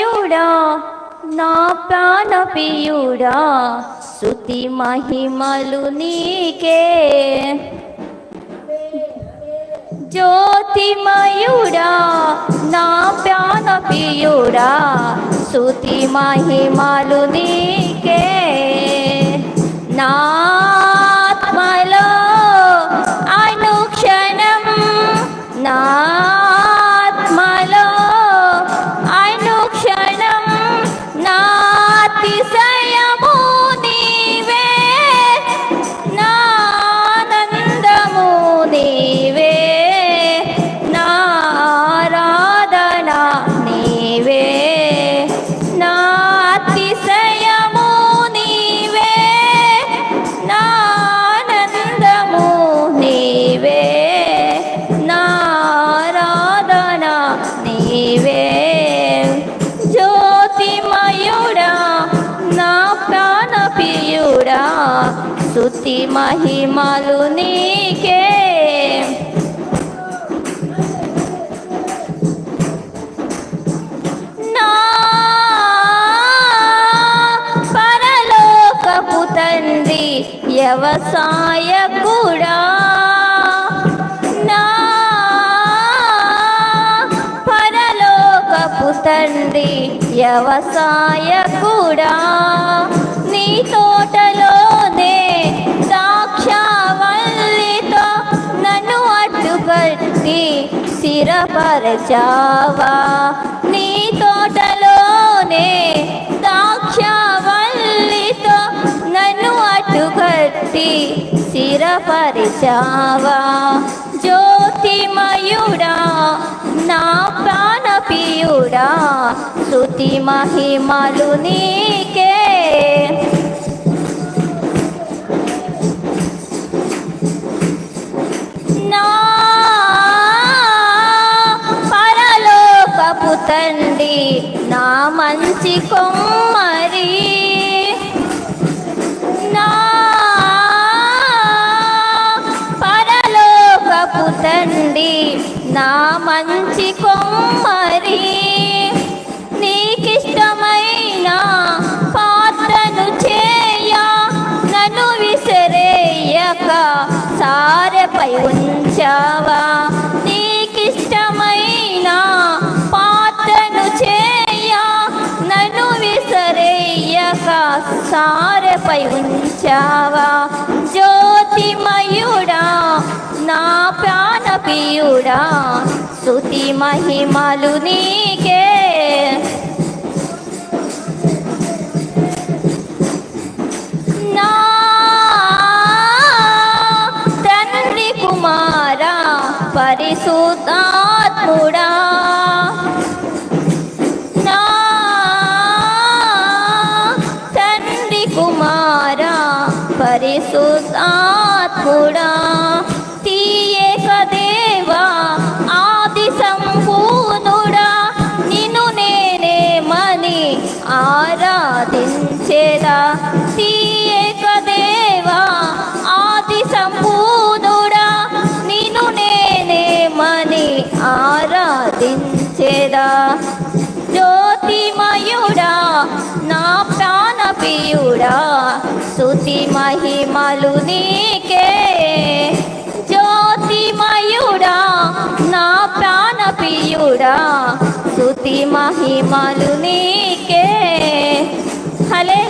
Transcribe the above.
జ్యోతిమయుడా నా ప్రాణ ప్రాణప్రియుడా శృతి మహిమలు నీకే. జ్యోతిమయుడా నా ప్రాణ ప్రాణప్రియుడా శృతి మహిమలు నీకే. నా ప్రాణప్రియుడా మహిమలు నీకే. నా పరలోకపు తండ్రి వ్యవసాయ తండ్రి వ్యవసాయ కూడా. నీ తోటలోనే ద్రాక్షవల్లితో నన్ను అడ్డుకట్టి స్థిరపరచావా? నీ తోటలోనే ద్రాక్షవల్లితో నన్ను అడ్డుకట్టి స్థిరపరచావా? జ్యోతిమయుడా ప్రాణప్రియుడా శృతి మహిమలు నీకే. నా పరలోకపు తండ్రి నా మంచి కొమ్మ తండ్రి నా మంచి కొమ్మరి నీకిష్టమైన పాత్రను చేయ నన్ను విసిరేయక సారెపై ఉంచావా? నీకిష్టమైన పాత్రను చేయ నన్ను విసిరేయక సారెపై ఉంచావా? జ్యోతిమయుడా నా ప్రాణప్రియుడా స్తుతి మహిమలు నీకే. నా తండ్రి కుమారా పరిశుద్ధాత్ముడా సాధించేదా? జ్యోతిమయుడా నా ప్రాణపియుడా స్థుతి మహిమలు నీకే. జ్యోతిమయుడా నా ప్రాణపియుడా స్థుతి మహిమలు నీకే. హలే